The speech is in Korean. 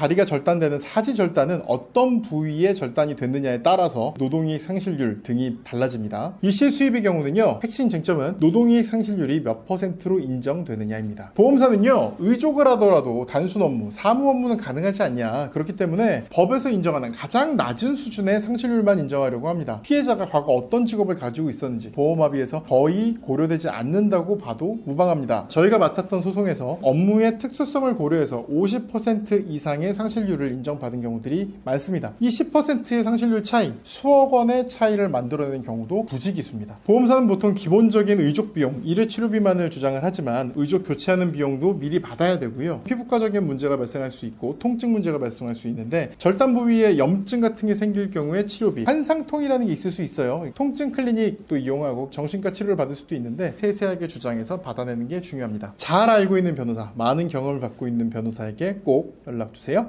다리가 절단되는 사지 절단은 어떤 부위에 절단이 됐느냐에 따라서 노동이익 상실률 등이 달라집니다. 일시 수입의 경우는요, 핵심 쟁점은 노동이익 상실률이 몇 퍼센트로 인정되느냐입니다. 보험사는요, 의족을 하더라도 단순 업무, 사무 업무는 가능하지 않냐. 그렇기 때문에 법에서 인정하는 가장 낮은 수준의 상실률만 인정하려고 합니다. 피해자가 과거 어떤 직업을 가지고 있었는지 보험합의에서 거의 고려되지 않는다고 봐도 무방합니다. 저희가 맡았던 소송에서 업무의 특수성을 고려해서 50% 이상의 상실률을 인정받은 경우들이 많습니다. 이 10%의 상실률 차이, 수억 원의 차이를 만들어내는 경우도 부지기수입니다. 보험사는 보통 기본적인 의족 비용, 일회 치료비만을 주장을 하지만 의족 교체하는 비용도 미리 받아야 되고요. 피부과적인 문제가 발생할 수 있고 통증 문제가 발생할 수 있는데 절단 부위에 염증 같은 게 생길 경우에 치료비, 한상통이라는 게 있을 수 있어요. 통증 클리닉도 이용하고 정신과 치료를 받을 수도 있는데 세세하게 주장해서 받아내는 게 중요합니다. 잘 알고 있는 변호사, 많은 경험을 갖고 있는 변호사에게 꼭 연락 주세요.